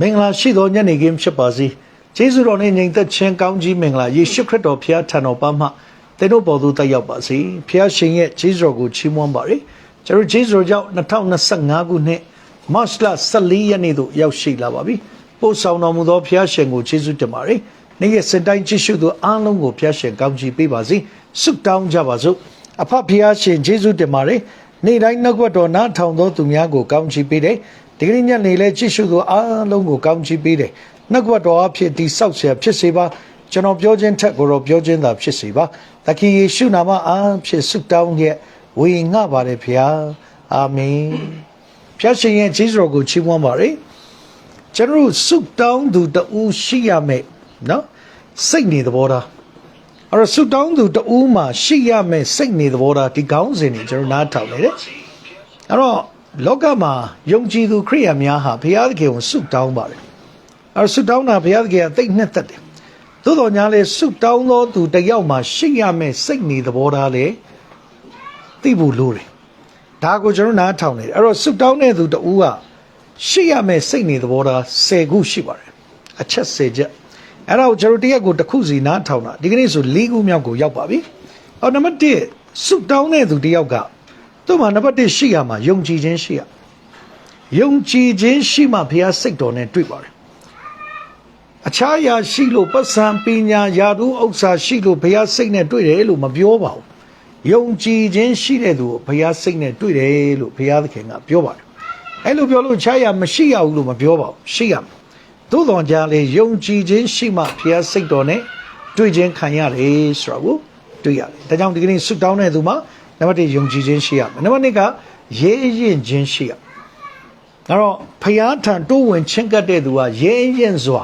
မင်္ဂလာရှိသောညနေခင်းဖြစ်ပါစေကျေးဇူးတော်နဲ့ညီသက်ချင်းကောင်းကြီးမင်္ဂလာယေရှုခရစ်တော်ဖခင်ထံတော်ပါမှသင်တို့ပေါ်သို့တက်ရောက်ပါစေဖခင်ရှင်ရဲ့ကျေးဇူးတော်ကိုချီးမွမ်းပါရစေကျွန်တော်ကျေးဇူးတော်ကြောင့်2025ခုနှစ်မတ်လ14ရက်နေ့သို့ရောက်ရှိလာပါပြီပို့ဆောင်တော်မူသောဖခင်ရှင်ကိုကျေးဇူးတင်ပါတယ်နေ့ရက်စင်တိုင်းကြည့်ရှုသူအားလုံးကိုဖခင်ရှင်ကောင်းချီးပေးပါစေဆုတောင်းကြပါစို့အဖဖခင်ရှင်ကျေးဇူးတင်ပါတယ်နေ့တိုင်းနှုတ်ကပတ်တော်နားထောင်သောသူများကိုကောင်းချီးပေးတယ် ဒီကနေ့ညနေလဲကြည့်ရှုသူအားလုံးကိုကောင်းချီးပေးတယ်နှုတ်ကပတ်တော်အဖြစ်တိဆောက်เสียဖြစ်စေပါကျွန်တော်ပြောခြင်းထက်ကိုတော့ပြောခြင်းသာဖြစ်စေပါသခင်ယေရှုနာမအားဖြင့်ဆုတောင်းရဲ့ဝေငှပါတယ်ဖခင်အာမင်ဖျားရှင်ရဲ့ကျေးဇူးတော်ကိုချီးမွမ်းပါရစေကျွန်တော်တို့ဆုတောင်းသူတူရှိရမယ်နော်စိတ်နေသဘောထားအဲ့တော့ဆုတောင်းသူတူမှာရှိရမယ်စိတ်နေသဘောထားဒီကောင်းစဉ်တွေကျွန်တော်နားထောင်နေတယ်အဲ့တော့ လောကမှာယုံကြည်သူခရိယာများဟာဘုရားသခင်ကိုဆုတောင်းပါတယ်အဲ့တော့ဆုတောင်းတာဘုရားသခင်ကသိနှစ်သက်တယ်သို့တော်ညာလေဆုတောင်းသောသူတစ်ယောက်မှာရှိရမယ်စိတ်နေသဘောထားလေသိဖို့လိုတယ်ဒါကိုကျွန်တော်နားထောင်နေတယ်အဲ့တော့ဆုတောင်းတဲ့သူတူကရှိရမယ်စိတ်နေသဘောထား10ခုရှိပါတယ်အချက်10ချက်အဲ့ဒါကိုကျွန်တော်တရက်ကိုတစ်ခုစီနားထောင်တာဒီကနေ့ဆို၄ခုမြောက်ကိုရောက်ပါပြီအော်နံပါတ်1ဆုတောင်းတဲ့သူတစ်ယောက်က သူ့မှာနံပါတ်1ရှိရမှာယုံကြည်ခြင်းရှိရယုံကြည်ခြင်းရှိမှဘုရားစိတ်တော်နဲ့တွေ့ပါတယ်အခြားအရာရှိလို့ပတ်စံပညာယာတုဥစ္စာရှိလို့ဘုရားစိတ်နဲ့တွေ့တယ်လို့မပြောပါဘူးယုံကြည်ခြင်းရှိတဲ့သူကိုဘုရားစိတ်နဲ့တွေ့တယ်လို့ဘုရားသခင်ကပြောပါတယ်အဲ့လိုပြောလို့ခြားရမရှိရဘူးလို့မပြောပါဘူးရှိရမှာသို့တော်ကြားလေယုံကြည်ခြင်းရှိမှဘုရားစိတ်တော်နဲ့တွေ့ခြင်းခံရတယ်ဆိုတာကိုတွေ့ရတယ်ဒါကြောင့်ဒီကနေ့ဆုတောင်းတဲ့သူမှာ နံပါတ်1ယုံကြည်ခြင်းရှိရမယ်နံပါတ်2ကရဲရင်ခြင်းရှိရမယ်ဒါတော့ဖျားထံတိုးဝင်ချင်းကပ်တဲ့သူကရဲရင်စွာ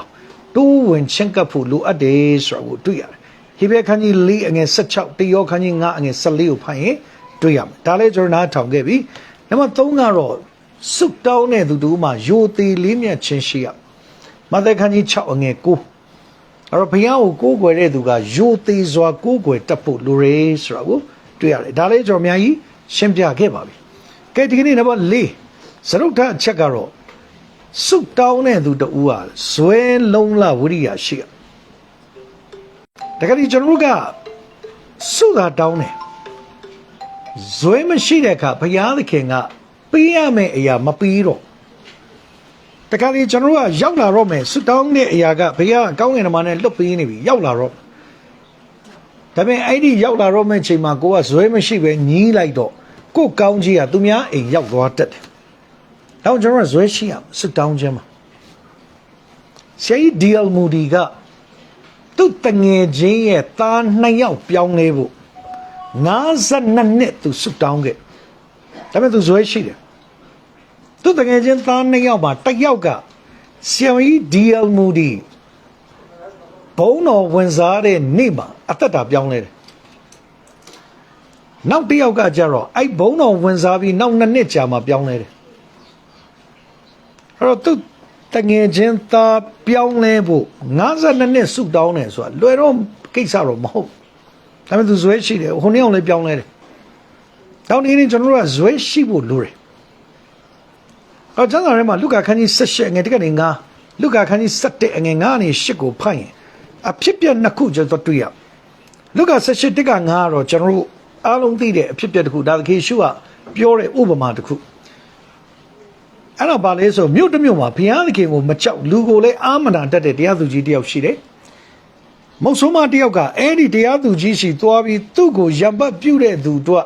တိုးဝင်ချင်းကပ်ဖို့လိုအပ်တယ်ဆိုတာကိုတွေ့ရတယ်ဟေဘဲခန်းကြီး၄အငယ်16တယောခန်းကြီး9အငယ်14ကိုဖတ်ရင်တွေ့ရမယ်ဒါလည်းကျွန်တော်နားထောင်ခဲ့ပြီနံပါတ်3ကတော့ဆုတောင်းတဲ့သူတို့မှာယိုသေးလေးမြတ်ခြင်းရှိရမဿဲခန်းကြီး6အငယ်9အဲ့တော့ဘုရားကိုကိုးကွယ်တဲ့သူကယိုသေးစွာကိုးကွယ်တတ်ဖို့လိုတယ်ဆိုတာကို တွေ့ရတယ်ဒါလည်းကျွန်တော်အများကြီးရှင်းပြခဲ့ပါပြီကဲဒီကနေ့နံပါတ်4စရုပ်ထအချက်ကတော့ဆုတောင်းတဲ့သူတူဟာဇွဲလုံးလဝိရိယရှိရတကယ်ကြီးကျွန်တော်တို့ကဆုသာတောင်းတယ်ဇွဲမရှိတဲ့အခါဘုရားသခင်ကပေးရမယ့်အရာမပေးတော့တကယ်ကြီးကျွန်တော်တို့ကရောက်လာတော့မယ်ဆုတောင်းတဲ့အရာကဘုရားကောင်းကင်နမနဲ့လွတ်ပေးနေပြီရောက်လာတော့ ဒါပေမဲ့အဲ့ဒီရောက်လာတော့မယ့်ချိန်မှာကိုကဇွဲမရှိပဲညီးလိုက်တော့ကိုကောင်းကြီးကသူများအိမ်ရောက်သွားတတ်တယ်။တော့ကျွန်တော်ဇွဲရှိအောင်စွတောင်းခြင်းမှာဆရာကြီးဒီအယ်မူဒီကသူ့တငယ်ချင်းရဲ့သားနှစ်ယောက်ပြောင်းလဲဖို့52နှစ်သူစွတောင်းခဲ့။ဒါပေမဲ့သူဇွဲရှိတယ်။သူ့တငယ်ချင်းသားနှစ်ယောက်မှာတစ်ယောက်ကဆရာကြီးဒီအယ်မူဒီ ဘုံတော်ဝင်စားတဲ့နေ့မှာအသက်တာပြောင်းလဲတယ်။နောက်တစ်ယောက်ကကြတော့အဲ့ဘုံတော်ဝင်စားပြီးနောက်နှစ်နှစ်ကြာမှပြောင်းလဲတယ်အဲ့တော့သူတငယ်ချင်းသားပြောင်းလဲဖို့52နှစ်စုတောင်းတယ်ဆိုတာလွယ်တော့ကိစ္စတော့မဟုတ်ဒါပေမဲ့သူဇွဲရှိတယ်ဟိုနေ့အောင်လည်းပြောင်းလဲတယ်တောင်းနေနေကျွန်တော်တို့ကဇွဲရှိဖို့လိုတယ်အော်ကျမ်းစာထဲမှာလူကာခန်းကြီး78ငယ်တကနေ9လူကာခန်းကြီး7အငယ်9နဲ့8ကိုဖတ်ရင် အဖြစ်ပြက်နှစ်ခုကျွန်တော်တွေ့ရလူကာ78တက်က9ကတော့ကျွန်တော်တို့အားလုံးသိတဲ့အဖြစ်ပြက်တစ်ခုဒါသခင်ရှုကပြောတဲ့ဥပမာတစ်ခုအဲ့တော့ဗာလဲဆိုမြို့တစ်မြို့မှာဘုရားသခင်ကိုမကြောက်လူကိုလည်းအာမနာတတ်တဲ့တရားသူကြီးတယောက်ရှိတယ်။မုတ်ဆိုးမတယောက်ကအဲ့ဒီတရားသူကြီးရှိသွားပြီးသူ့ကိုရံပတ်ပြုတ်တဲ့သူတို့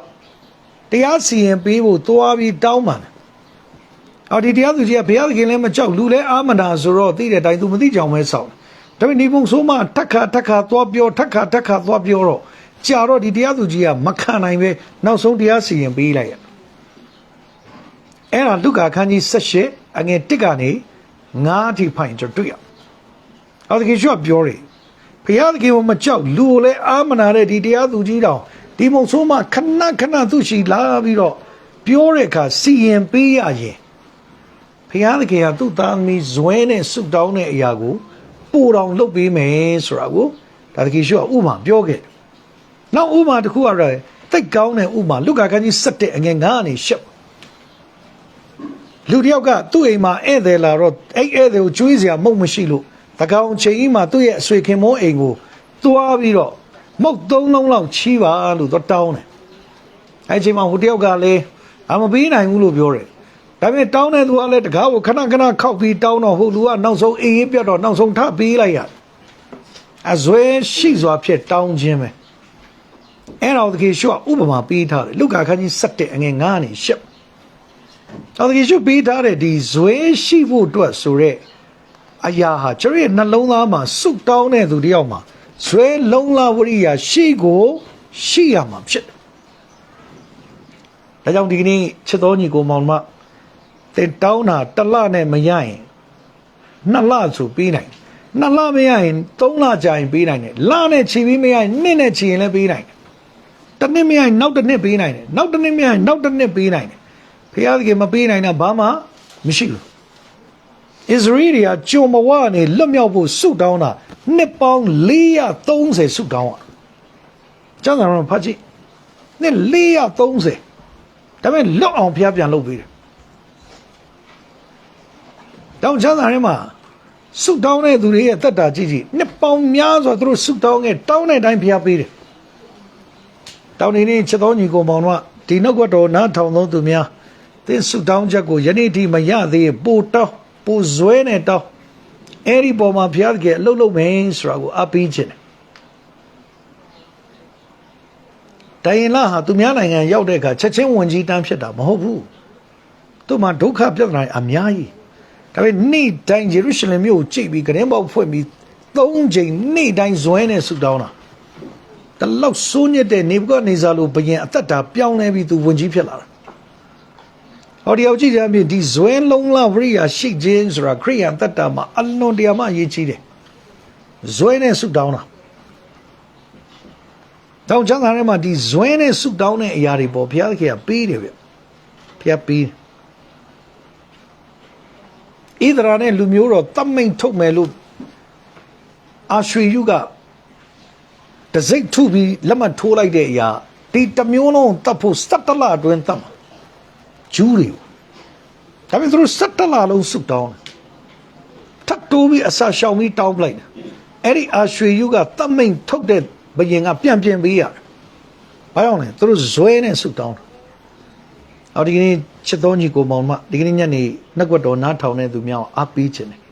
တရားစီရင်ပေးဖို့သွားပြီးတောင်းပန်တယ်။အော်ဒီတရားသူကြီးကဘုရားသခင်လည်းမကြောက်လူလည်းအာမနာဆိုတော့သိတဲ့အတိုင်းသူမသိကြောင်ပဲဆောင်းတယ်။ ဒါပေမဲ့ဒီမုတ်ဆိုးမထက်ခါထက်ခါသွားပြောထက်ခါထက်ခါသွားပြောတော့ကြာတော့ဒီတရားသူကြီးကမခံနိုင်ပဲနောက်ဆုံးတရားစီရင်ပေးလိုက်ရအဲ့ဒါလူကာခန်းကြီး78အငယ်1ကနေ9အထိဖိုင်ကျွန်တော်တွေ့ရအောင်ဒါကရှော့ပြောတယ်ဘုရားသခင်ကမကြောက်လူကိုလည်းအာမနာတဲ့ဒီတရားသူကြီးတောင်ဒီမုံဆိုးမှခဏခဏသူရှိလာပြီးတော့ပြောတဲ့အခါစီရင်ပေးရရင်ဘုရားသခင်ကသူ့သားသမီးဇွဲနဲ့ဆုတောင်းတဲ့အရာကို ပို့တော်လုပ်ပေးမယ်ဆိုတာကိုဒါတကယ်ရှော့ဥမာပြောခဲ့တယ်နောက်ဥမာတစ်ခုကတော့တိတ်ကောင်းတဲ့ဥမာလူကာခန်းကြီး7အငယ်9ကနေ10လူတစ်ယောက်ကသူ့အိမ်မှာဧည့်သည်လာတော့အဲ့ဧည့်သည်ကိုကျွေးစရာမုတ်မရှိလို့တကောင်ချိန်ကြီးမှာသူ့ရဲ့အဆွေခင်မောအိမ်ကိုသွားပြီးတော့မုတ်သုံးလုံးလောက်ချီးပါလို့တော့တောင်းတယ်အဲ့ချိန်မှာဟိုတစ်ယောက်ကလည်းအမပေးနိုင်ဘူးလို့ပြောတယ် ဒါပေမဲ့တောင်းတဲ့သူကလည်းတကားကိုခဏခဏခောက်ပြီးတောင်းတော့ဟိုလူကနောက်ဆုံးအေးအေးပြတ်တော့နောက်ဆုံးထပ်ပေးလိုက်ရတယ်အဇွဲရှိစွာဖြစ်တောင်းခြင်းပဲအဲ့တော့တကယ်ရှုကဥပမာပေးထားတယ်လူကာခန်းကြီး7အငယ်9နေရှက်တော်တကယ်ရှုပေးထားတဲ့ဒီဇွဲရှိဖို့အတွက်ဆိုရက်အရာဟာကျွန်တော်ရဲ့နှလုံးသားမှာစုတောင်းတဲ့သူတယောက်မှာဇွဲလုံးလာဝရိယာရှိကိုရှိရမှာဖြစ်တယ်ဒါကြောင့်ဒီကနေ့ချစ်တော်ညီကိုမောင်မ တင်တောင်းတာတစ်လနဲ့မရရင်နှစ်လဆိုပေးနိုင်တယ်နှစ်လမရရင်သုံးလကြာရင်ပေးနိုင်တယ်လနဲ့ချီပြီးမရရင်နှစ်နဲ့ချီရင်လည်းပေးနိုင်တယ်တစ်နှစ်မရရင်နောက်တစ်နှစ်ပေးနိုင်တယ်နောက်တစ်နှစ်မရရင်နောက်တစ်နှစ်ပေးနိုင်တယ်ဖခင်သခင်မပေးနိုင်တာဘာမှမရှိဘူးဣသရေလကကြုံမဝနဲ့လွတ်မြောက်ဖို့ဆုတောင်းတာနှစ်ပေါင်း430ဆုတောင်းอ่ะကျောင်းတော်ဖတ်ကြည့်နှစ်430ဒါပေမဲ့လွတ်အောင်ဖခင်ပြန်လုပ်ပေးတယ် တောင်းချမ်းသာထဲမှာဆုတောင်းတဲ့သူတွေရဲ့တက်တာကြည့်ကြည့်နှစ်ပေါင်းများစွာသူတို့ဆုတောင်းခဲ့တောင်းတဲ့အတိုင်းဖျားပေးတယ်တောင်းနေနေချက်တော်ညီကိုမောင်တို့ကဒီနှုတ်ကပတ်တော်နားထောင်သောသူများသင်ဆုတောင်းချက်ကိုယနေ့ထိမရသေးရင်ပို့တောင်းပို့ဇွဲနဲ့တောင်းအဲ့ဒီပေါ်မှာဖျားတကယ်အလုပ်လုပ်မယ်ဆိုတာကိုအပေးခြင်းတယ်တိုင်ရင်လာဟာသူများနိုင်ငံရောက်တဲ့အခါချက်ချင်းဝင်ကြီးတန်းဖြစ်တာမဟုတ်ဘူးသူ့မှာဒုက္ခပြဿနာအများကြီး ဒါပေမဲ့နေ့တိုင်းယေရုရှလင်မြို့ကိုကြိတ်ပြီးကရင်ပေါက်ဖွင့်ပြီးသုံးချိန်နေ့တိုင်းဇွဲနဲ့ဆူတောင်းတာတလောက်စိုးညစ်တဲ့နေဘုကနေဇာလိုဘယင်အသက်တာပြောင်းလဲပြီးသူဝင်ကြီးဖြစ်လာတာဟောဒီအောင်ကြည့်ကြပြီဒီဇွဲလုံးလာဝရိယာရှိခြင်းဆိုတာခရိယန်သက်တာမှာအလွန်တရာမှအရေးကြီးတယ်ဇွဲနဲ့ဆူတောင်းတာတောင်ချမ်းသာထဲမှာဒီဇွဲနဲ့ဆူတောင်းတဲ့အရာတွေပေါ့ဘုရားသခင်ကပေးတယ်ဗျဘုရားပေးတယ် ဣသရာနဲ့လူမျိုးတော်တတ်မိန်ထုတ်မယ်လို့အာရွှေယုကတစိတ်ထုပြီးလက်မှတ်ထိုးလိုက်တဲ့အရာဒီတစ်မျိုးလုံးတတ်ဖို့စက်တလအတွင်းတတ်မှာဂျူးတွေဒါပေမဲ့သူတို့စက်တလလုံးစုတောင်းတယ်ထပ်တိုးပြီးအစာရှောင်ပြီးတောင်းပလိုက်တယ်အဲ့ဒီအာရွှေယုကတတ်မိန်ထုတ်တဲ့ဘယင်ကပြန်ပြင်ပေးရတယ်ဘာကြောင့်လဲသူတို့ဇွဲနဲ့စုတောင်းတယ်အော်ဒီကနေ့ ချစ်တော်ညီကိုမောင်မဒီကနေ့ညနေနှက်ကွက်တော်နားထောင်တဲ့သူများကိုအားပေးခြင်းတယ်။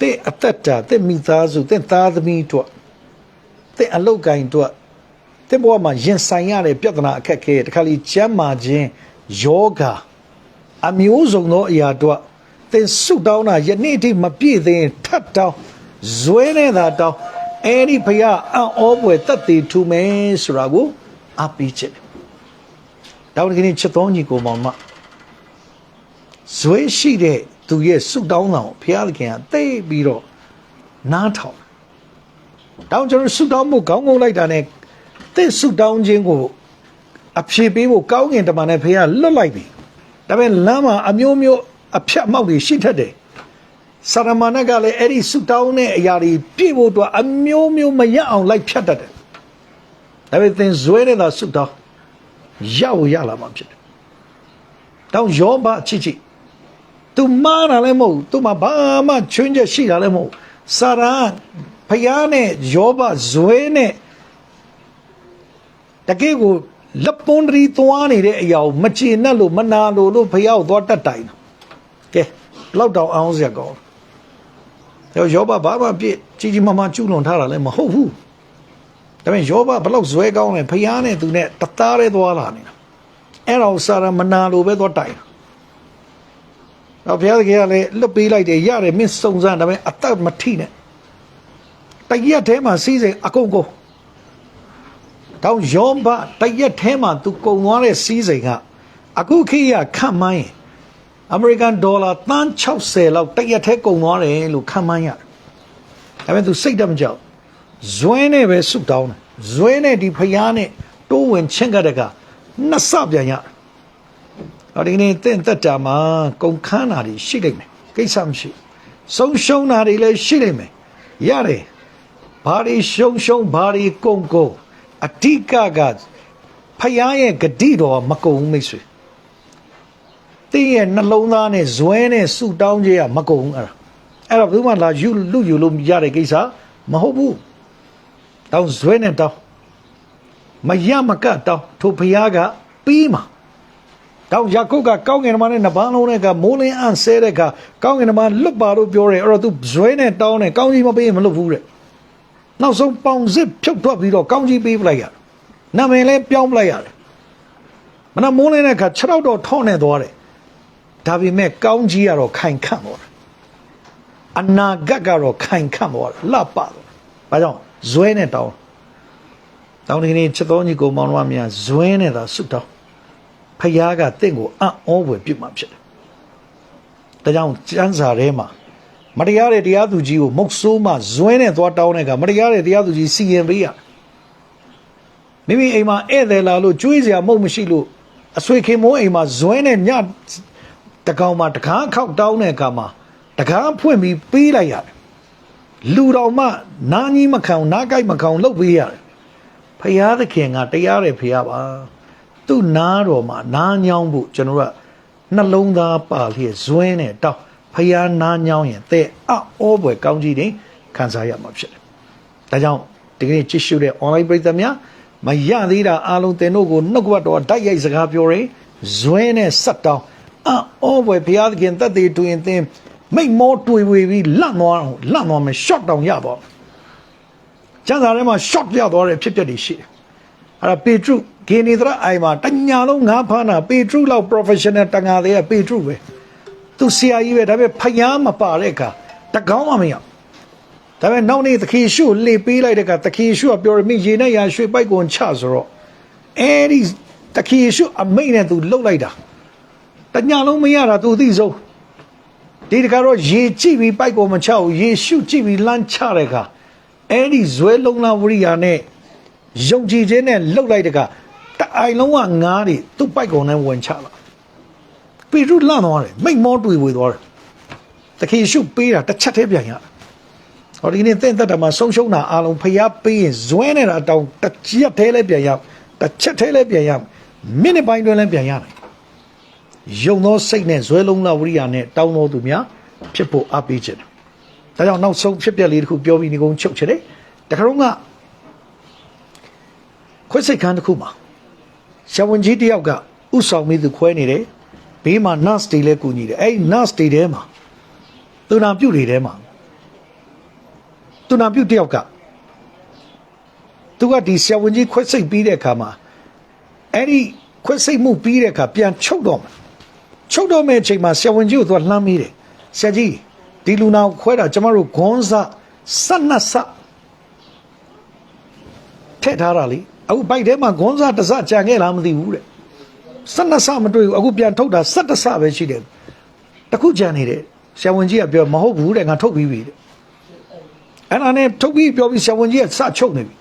တဲ့အတွက်တဲ့မိသားစုတဲ့သားသမီးတို့တဲ့အလုတ်ကိုင်းတို့တဲ့ဘဝမှာရင်ဆိုင်ရတဲ့ပြဿနာအခက်အခဲတခါလေကျမ်းမာခြင်းယောဂအမျိုးစုံသောအရာတို့တဲ့ဆုတောင်းတာယနေ့ထိမပြည့်သေးရင်ထပ်တောင်းဇွဲနေတာတောင်းအဲ့ဒီဖယားအံ့ဩပွေတက်တည်ထူမယ်ဆိုတာကိုအားပေးခြင်း တယ်ဒါဝိဒ်ကနေ့ချက်တော်ညီကိုမောင်မဇွေးရှိတဲ့သူရဲ့ဆုတောင်းတော်ဘုရားသခင်ကသိပြီးတော့နားထောင်တောင်းကျွန်တော်ဆုတောင်းမှုကောင်းကောင်းလိုက်တာနဲ့သင်ဆုတောင်းခြင်းကိုအဖြေပေးဖို့ကောင်းငင်တမန်နဲ့ဘုရားလွတ်လိုက်ပြီဒါပေမဲ့လမ်းမှာအမျိုးမျိုးအဖြတ်အမောက်တွေရှိတတ်တယ်ဆရမဏကလည်းအဲ့ဒီဆုတောင်းတဲ့အရာတွေပြည့်ဖို့အတွက်အမျိုးမျိုးမရအောင်လိုက်ဖြတ်တတ်တယ်ဒါပေမဲ့သင်ဇွဲနေတာဆုတောင်း ရောက်ရလာမှာဖြစ်တယ်။တောင်းယောဘချစ်ချစ်သူမားတာလည်းမဟုတ်သူမှာဘာမှချွင်းချက်ရှိတာလည်းမဟုတ်စာရာဖယားနဲ့ယောဘဇွဲနဲ့တကယ်ကိုလက်ပွန်တရီသွားနေတဲ့အရာကိုမချေနဲ့လို့မနာလို့လို့ဖယားကိုသွားတက်တိုင်တာကဲလောက်တောင်အောင်စရာကောင်းတယ်ယောဘဘာမှပြည့်ကြီးကြီးမားမားကျူးလွန်ထားတာလည်းမဟုတ်ဘူး ဒါပေမဲ့ယောဘဘလောက်ဇွဲကောင်းလဲဖျားနဲ့သူနဲ့တသားလေးသွားလာနေတာအဲ့တော့စာရမနာလိုပဲသွားတိုင်တော့ဘုရားသခင်ကလည်းလွတ်ပေးလိုက်တယ်ရတယ်မင်းစုံစမ်းဒါပေမဲ့အသက်မထိနဲ့တရက်ထဲမှာစီးစိမ်အကုန်ကုန်တောင်ယောဘတရက်ထဲမှာသူကုံသွားတဲ့စီးစိမ်ကအခုခေတ်ရခန့်မှန်းရင်အမေရိကန်ဒေါ်လာတန်း60လောက်တရက်ထဲကုံသွားတယ်လို့ခန့်မှန်းရတယ်ဒါပေမဲ့သူစိတ်တမကြောက် ဇွဲနဲ့ပဲဆုတောင်းတယ်ဇွဲနဲ့ဒီဖျားနဲ့တိုးဝင်ချင်းကတကနှစ်ဆပြန်ရအော်ဒီနေ့တင့်သက်တာမှာကုန်ခန်းတာတွေရှိလိမ့်မယ်ကိစ္စမရှိဆုံးရှုံးတာတွေလည်းရှိလိမ့်မယ်ရတယ်ဘာတွေရှုံရှုံးဘာတွေကုန်ကုန်အဓိကကဖျားရဲ့ဂတိတော်မကုန်ဘူးမိတ်ဆွေတင်းရဲ့နှလုံးသားနဲ့ဇွဲနဲ့ဆူတောင်းခြင်းကမကုန်ဘူးအဲ့ဒါအဲ့တော့ဘယ်သူမှလာယူလူယူလို့ရတဲ့ကိစ္စမဟုတ်ဘူး တောင်းဇွဲနဲ့တောင်းမရမကတ်တောင်းထိုဖျားကပြီးမှာတောင်းယာကုပ်ကကောင်းကင်မှာနဲ့နဘာလုံးနဲ့ကမိုးလင်းအန်ဆဲတဲ့ကကောင်းကင်မှာလွတ်ပါလို့ပြောတယ်အဲ့တော့ तू ဇွဲနဲ့တောင်းတယ်ကောင်းကြီးမပေးရင်မလွတ်ဘူးတဲ့နောက်ဆုံးပေါင်စစ်ဖြုတ်ထွက်ပြီးတော့ကောင်းကြီးပေးပလိုက်ရတယ်နာမည်လည်းပြောင်းပလိုက်ရတယ်မနက်မိုးလင်းတဲ့ခါ6တော့ထောင်းနေသွားတယ်ဒါပေမဲ့ကောင်းကြီးကတော့ခိုင်ခန့်သွားတယ်အနာဂတ်ကတော့ခိုင်ခန့်သွားတယ်လှပသွားတယ်ဘာကြောင့် ဇွဲနဲ့တောင်းတောင်းဒီကနေ့ချက်တော်ညီကိုမောင်တော်များဇွဲနဲ့သာဆုတောင်းဖခင်ကတင့်ကိုအံ့ဩဖွယ်ပြုမှဖြစ်တယ်ဒါကြောင့်ကျမ်းစာထဲမှာမတရားတဲ့တရားသူကြီးကိုမုတ်ဆိုးမှဇွဲနဲ့သွားတောင်းတဲ့ကမတရားတဲ့တရားသူကြီးစီရင်ပေးရမိမိအိမ်မှာဧည့်သည်လာလို့ကျွေးစရာမုတ်မရှိလို့အဆွေခင်မိုးအိမ်မှာဇွဲနဲ့ညတကောင်မှတကားခောက်တောင်းတဲ့အခါမှာတကားဖွင့်ပြီးပေးလိုက်ရတယ် လူတော်မှနားကြီးမခံနားကြိုက်မခံလှုပ်ပေးရတယ်ဖရာသခင်ကတရားတယ်ဖရာပါသူ့နားတော်မှာနားညောင်းဖို့ကျွန်တော်ကနှလုံးသားပါလျက်ဇွဲနဲ့တောင်းဖရာနားညောင်းရင်တဲ့အဩဘွယ်ကောင်းကြီးတွေခံစားရမှာဖြစ်တယ်ဒါကြောင့်ဒီကနေ့ကြည့်ရှုတဲ့ online ပရိသတ်များမရသေးတာအားလုံးသင်တို့ကိုနှုတ်ကပတ်တော်တိုက်ရိုက်စကားပြောရင်ဇွဲနဲ့ဆက်တောင်းအော်ဘွယ်ဘုရားသခင်တက်သေးတွင်သင် မိတ်မောတွေ့ဝေပြီးလန့်သွားအောင်လန့်သွားမယ် shot တောင်ရတော့ကျန်စာထဲမှာ shot ရသွားတဲ့ဖြစ်ပျက်တွေရှိတယ်အဲ့ဒါပေထရုဂေနေသရအိုင်မှာတညာလုံးငါးဖားနာပေထရုလောက် professional တန်ငါတွေကပေထရုပဲသူဆရာကြီးပဲဒါပေမဲ့ဖျားမပါတဲ့အခါတကောင်းမှမရဒါပေမဲ့နောက်နေ့သခင်ရှုလေပေးလိုက်တဲ့အခါသခင်ရှုကပြောရမိရေနဲ့ရာရွှေပိုက်ကွန်ချဆိုတော့အဲဒီသခင်ရှုအမိတ်နဲ့သူလှုပ်လိုက်တာတညာလုံးမရတာသူအသိဆုံး ဒီတကတော့ရေကြည့်ပြီးပိုက်ကိုမချဘူးရေရှုကြည့်ပြီးလမ်းချတဲ့အခါအဲ့ဒီဇွဲလုံးလာဝရိယာနဲ့ယုံကြည်ခြင်းနဲ့လှုပ်လိုက်တဲ့အခါတအိုင်လုံးကငားတွေသူ့ပိုက်ကောင်နဲ့ဝင်ချလာပေရုလန့်သွားတယ်မိတ်မောတွေ့ဝေသွားတယ်တခေရှုပေးတာတစ်ချက်တည်းပြန်ရဟောဒီနေ့သင်သက်တာမှာဆုံးရှုံးတာအလုံးဖျားပေးရင်ဇွဲနေတာတောင်တစ်ချက်တည်းလည်းပြန်ရတစ်ချက်တည်းလည်းပြန်ရမိနစ်ပိုင်းတွင်လည်းပြန်ရတယ် ယုံသောစိတ်နဲ့ဇွဲလုံးလာဝိရိယနဲ့တောင်းတော်သူများဖြစ်ဖို့အားပေးခြင်း။ဒါကြောင့်နောက်ဆုံးဖြစ်ပျက်လေးတစ်ခုပြောပြီးဒီကုန်းချုပ်ချင်တယ်။တခါတော့ကခွဲစိတ်ခန်းတစ်ခုမှာရှဝန်ကြီးတယောက်ကဥဆောင်မိသူခွဲနေတယ်။ဘေးမှာ nurse တွေလည်းကူညီတယ်။အဲ့ဒီ nurse တွေထဲမှာသူနာပြုတ်တွေထဲမှာသူနာပြုတ်တယောက်ကသူကဒီရှဝန်ကြီးခွဲစိတ်ပြီးတဲ့အခါမှာအဲ့ဒီခွဲစိတ်မှုပြီးတဲ့အခါပြန်ချုပ်တော့မှာ ချုပ်တော့မဲ့အချိန်မှာဆရာဝန်ကြီးကိုသူကလှမ်းမိတယ်ဆရာကြီးဒီလူနာကိုခွဲတာကျမတို့ဂွန်းစဆက်နှစ်ဆထည့်ထားတာလေအခုဘိုက်ထဲမှာဂွန်းစတစ်စကြံခဲ့လားမသိဘူးတဲ့ဆက်နှစ်ဆမတွေ့ဘူးအခုပြန်ထုတ်တာဆက်တစ်ဆပဲရှိတယ်တခုကြံနေတယ်ဆရာဝန်ကြီးကပြောမဟုတ်ဘူးတဲ့ငါထုတ်ပြီးပြီတဲ့အဲ့ဒါနဲ့ထုတ်ပြီးပြောပြီးဆရာဝန်ကြီးကစချုပ်နေပြီ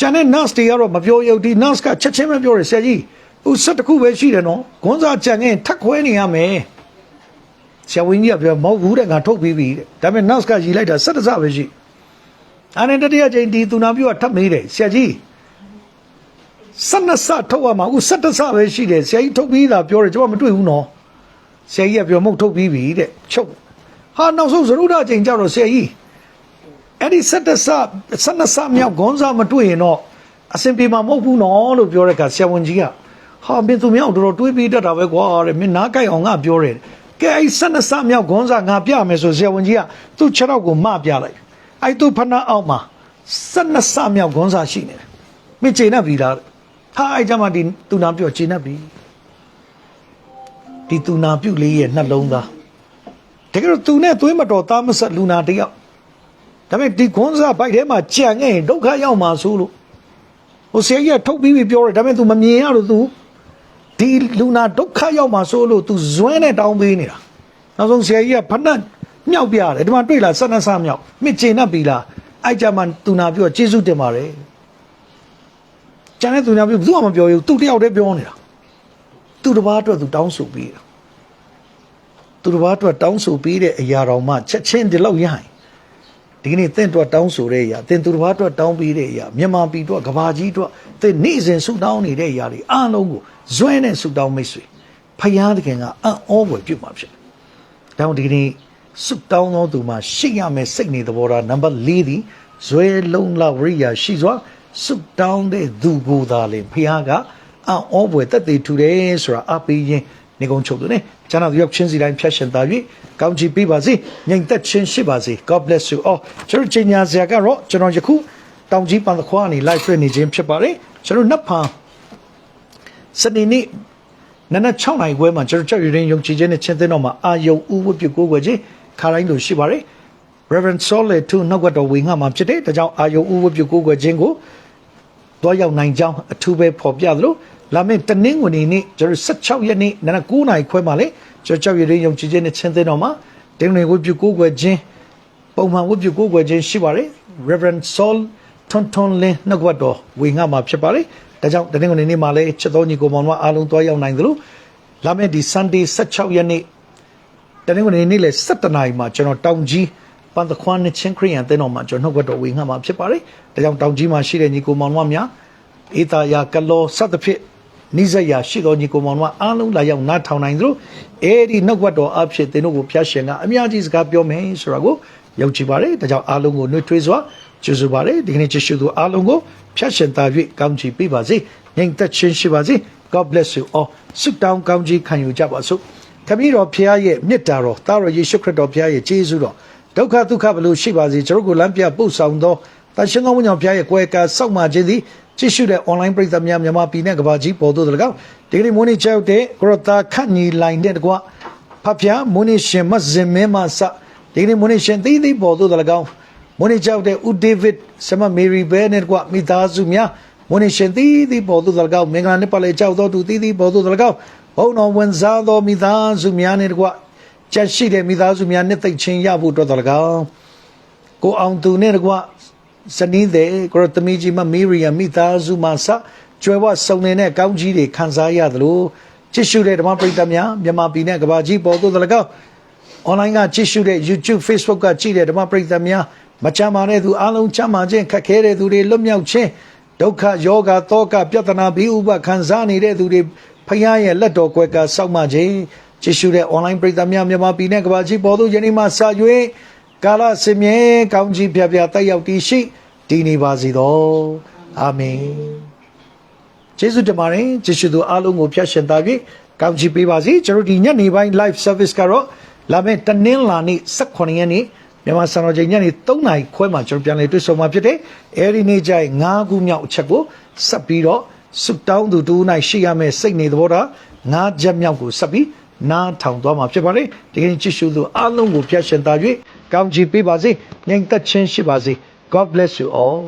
ကျန်တဲ့ nurse တွေကတော့မပြောရဘူးဒီ nurse ကချက်ချင်းပဲပြောတယ်ဆရာကြီး ဟိုဆက်တစ်ခုပဲရှိတယ်နော်ဂွန်းစားကြံရင်ထက်ခွဲနေရမယ်ဆရာဝန်ကြီးကပြောမဟုတ်ဘူးတဲ့ငါထုတ်ပြီးပြီတဲ့ဒါပေမဲ့ nurse ကရီလိုက်တာဆက်တစ်စပဲရှိအဲ့နဲ့တတိယချိန်ဒီသူနာပြုကထပ်မေးတယ်ဆရာကြီးဆက်နှစ်ဆထုတ်ရမှာအခုဆက်တစ်ဆပဲရှိတယ်ဆရာကြီးထုတ်ပြီးတာပြောတယ်ကျွန်မမတွေ့ဘူးနော်ဆရာကြီးကပြောမဟုတ်ထုတ်ပြီးပြီတဲ့ချုပ်ဟာနောက်ဆုံးသရုဒ္ဓချိန်ကြတော့ဆရာကြီးအဲ့ဒီဆက်တစ်ဆဆက်နှစ်ဆမြောက်ဂွန်းစားမတွေ့ရင်တော့အစင်ပြေမှာမဟုတ်ဘူးနော်လို့ပြောတဲ့အခါဆရာဝန်ကြီးက ဟာမင်းသူမြောက်တော်တော်တွေးပြီးတတ်တာပဲကွာတဲ့မင်းနားကြိုက်အောင်ငါပြောတယ်ကဲအဲ့ဆက်နှစ်ဆမြောက်ဂွန်းစာငါပြမယ်ဆိုဆရာဝန်ကြီးကသူ့ခြေထောက်ကိုမပြလိုက်အဲ့သူ့ဖနာအောက်မှာဆက်နှစ်ဆမြောက်ဂွန်းစာရှိနေတယ်မင်းချိန်နေပြီလားဟာအဲ့ကြမှာဒီသူနာပြောချိန်နေပြီဒီသူနာပြုတ်လေးရဲ့နှလုံးသားတကယ်တော့သူနဲ့သွေးမတော်သားမဆက်လူနာတယောက်ဒါပေမဲ့ဒီဂွန်းစာဘိုက်ထဲမှာကြံခဲ့ရင်ဒုက္ခရောက်မှာဆိုလို့ဟိုဆရာကြီးကထုတ်ပြီးပြီပြောတယ်ဒါပေမဲ့ तू မမြင်ရလို့ तू ဒီလူနာဒုက္ခရောက်မှာဆိုလို့ तू ဇွဲနဲ့တောင်းပေးနေတာနောက်ဆုံးဆရာကြီးကဖဏတ်မြောက်ပြတယ်ဒီမှာတွေ့လားဆက်နှစ်ဆမြောက်မြစ်ကျင်납ပြီလားအဲ့ကြမှာသူနာပြောကျေးဇူးတင်ပါတယ်ကျန်တဲ့သူနာပြောဘူးမှမပြောဘူးသူတယောက်တည်းပြောနေတာသူတစ်ပါးအတွက်သူတောင်းဆိုပြီးတာသူတစ်ပါးအတွက်တောင်းဆိုပြီးတဲ့အရာတော်မှချက်ချင်းဒီလောက်ရရင် ဒီကနေ့တင့်အတွက်တောင်းဆိုတဲ့အရာတင်သူတစ်ပါးအတွက်တောင်းပေးတဲ့အရာမြန်မာပြည်အတွက်ကဘာကြီးအတွက်သင်နေ့စဉ်ဆုတောင်းနေတဲ့အရာတွေအားလုံးကိုဇွဲနဲ့ဆုတောင်းမိတ်ဆွေဖယားတခင်ကအံ့ဩဖွယ်ပြုမှာဖြစ်တယ်ဒါကြောင့်ဒီကနေ့စုတောင်းသောသူမှာရှိရမယ်စိတ်နေသဘောထားနံပါတ်၄သည်ဇွဲလုံးလဝရိယာရှိစွာစုတောင်းတဲ့သူကိုယ်သာလေဖယားကအံ့ဩဖွယ်တက်သေးထူတယ်ဆိုတာအပေးရင် နေကုန်းချုပ်သူနဲ့ကျမ်းတော်ရောက်ချင်းစီတိုင်းဖြတ်ရှင်သာ၍ကောင်းချီးပေးပါစေငြိမ်သက်ခြင်းရှိပါစေ God bless you all ကျွန်တော်ချိန်ညာစရာကတော့ကျွန်တော်ယခုတောင်ကြီးပန်သခွားနေ live တွေ့နေခြင်းဖြစ်ပါတယ်ကျွန်တော်နှစ်ဖန်စနေနေ့နနက်6နိုင်ခွဲမှာကျွန်တော်ကြောက်ရရင်ယုံကြည်ခြင်းနဲ့ချင်းသင်းတော်မှာအာယုံဥဝတ်ပြုကိုးကွယ်ခြင်းခါတိုင်းလိုရှိပါတယ် Reverend Solid 2နှုတ်ကတော်ဝင်ငါမှာဖြစ်တယ်ဒါကြောင့်အာယုံဥဝတ်ပြုကိုးကွယ်ခြင်းကို တော့ရောက်နိုင်ကြောင်းအထူးပဲဖော်ပြသလိုလာမယ့်တနင်္ဂနွေနေ့ကျွန်တော်16ရက်နေ့နနက်9နာရီခွဲမှာလေကျွန်တော်ကြောက်ရည်ယုံကြည်ခြင်းနဲ့ချင်းသင်းတော်မှာတင်းငွေဝတ်ပြုကိုးကွယ်ခြင်းပုံမှန်ဝတ်ပြုကိုးကွယ်ခြင်းရှိပါတယ် Reverend Saul ထွန်းထွန်းလင်းနှုတ်ကပတ်တော်ဝေငှမှာဖြစ်ပါတယ်ဒါကြောင့်တနင်္ဂနွေနေ့မှာလည်းချစ်တော်ညီကိုမောင်တို့အားလုံးတော့ရောက်နိုင်သလိုလာမယ့်ဒီ Sunday 16ရက်နေ့တနင်္ဂနွေနေ့လေ7နာရီမှာကျွန်တော်တောင်ကြီး ပန်သခွန်းနဲ့ချင်းခရီးယန်တင်းတော်မှာကျွန်တော်နှုတ်ဘတ်တော်ဝေငှမှာဖြစ်ပါတယ်။ဒါကြောင့်တောင်ကြီးမှာရှိတဲ့ညီကိုမောင်နှမများအေတာယာကလောစသဖြင့်နိဇယာရှိတော်ညီကိုမောင်နှမအားလုံးလာရောက်နားထောင်နိုင်သလိုအဲဒီနှုတ်ဘတ်တော်အဖြစ်တင်းတို့ကိုဖျားရှင်ကအများကြီးစကားပြောမယ်ဆိုတာကိုယုံကြည်ပါတယ်။ဒါကြောင့်အားလုံးကိုနှွေးထွေးစွာကျေးဇူးပါတယ်။ဒီကနေ့ကျေးဇူးသူအားလုံးကိုဖျားရှင်သာ၍ကောင်းချီးပေးပါစေ။ငြိမ်သက်ခြင်းရှိပါစေ။ God bless you all. ဆုတောင်းကောင်းကြီးခံယူကြပါစို့။ခမည်းတော်ဖခင်ရဲ့မြစ်တာတော်သားတော်ယေရှုခရစ်တော်ဖခင်ရဲ့ကျေးဇူးတော် ဒုက္ခဒုက္ခဘလို့ရှိပါစေကျွန်တော်တို့ကိုလမ်းပြပို့ဆောင်သောတန်ရှင်သောဝိညာဉ်ဖခင်ရဲ့ကိုယ်ကာစောက်မှခြင်းသည်ကြည့်ရှုတဲ့ online ပရိသတ်များမြန်မာပြည်နဲ့ကမ္ဘာကြီးပေါ်သို့တလကောက်ဒီကနေ့မိုးနေ့ချောက်တဲ့ကရတာခန့်ညီလိုင်းတဲ့တကွဖဖျားမိုးနေ့ရှင်မဇင်မင်းမစဒီကနေ့မိုးနေ့ရှင်သီးသီးပေါ်သို့တလကောက်မိုးနေ့ချောက်တဲ့ဦးဒေးဗစ်ဆမမေရီဘဲနဲ့တကွမိသားစုများမိုးနေ့ရှင်သီးသီးပေါ်သို့တလကောက်မင်္ဂလာနှစ်ပတ်လည်ကြောက်တော်သူသီးသီးပေါ်သို့တလကောက်ဘုံတော်ဝင်စားသောမိသားစုများနဲ့တကွ ကြက်ရှိတဲ့မိသားစုများနှစ်သိမ့်ချင်းရဖို့အတွက်တလကောက်ကိုအောင်သူနဲ့တကွဇနီးတဲ့ကိုရသမီးကြီးမမေရီယာမိသားစုမှစကျွဲဝစုံနေတဲ့ကောင်းကြီးတွေခံစားရသလိုကြည့်ရှုတဲ့ဓမ္မပရိသတ်များမြန်မာပြည်နဲ့ကမ္ဘာကြီးပေါ်သို့တလကောက် online ကကြည့်ရှုတဲ့ YouTube Facebook ကကြည့်တဲ့ဓမ္မပရိသတ်များမချမ်းမာတဲ့သူအလုံးချမ်းမာခြင်းခက်ခဲတဲ့သူတွေလွတ်မြောက်ခြင်းဒုက္ခယောဂတောကပြဿနာဘီဥပခံစားနေတဲ့သူတွေဖခင်ရဲ့လက်တော်ကွယ်ကစောက်မှခြင်း ကြည့်ရှုတဲ့ online ပရိသတ်များမြန်မာပြည်နဲ့ကမ္ဘာကြီးပေါ်သို့ယနေ့မှစ၍ကာလစင်မြဲကောင်းကြီးပြပြတက်ရောက်တည်ရှိတည်နေပါစေသောအာမင်ကျေးဇူးတင်ပါတယ်ကျေးဇူးသူအားလုံးကိုဖျက်ရှင်သားပြီးကောင်းချီးပေးပါစေကျွန်တော်ဒီညနေပိုင်း live service ကတော့လာမယ့်တနင်္လာနေ့18ရက်နေ့မြန်မာစံတော်ချိန်ညနေ3နာရီခွဲမှာကျွန်တော်ပြန်လည်တွေ့ဆုံမှာဖြစ်တယ်အဲဒီနေ့ကျရင်9ခုမြောက်အချက်ကိုဆက်ပြီးတော့ဆုတောင်းသူတူ၌ရှိရမယ့်စိတ်နေသဘောထား9ချက်မြောက်ကိုဆက်ပြီး နားထောင်သွားမှာဖြစ်ပါတယ်ဒီကနေ့ကြည့်ရှုသူအားလုံးကိုဖျက်ရှင်သား၍ကောင်းချီးပေးပါစေငြိမ်သက်ခြင်းရှိပါစေ God bless you all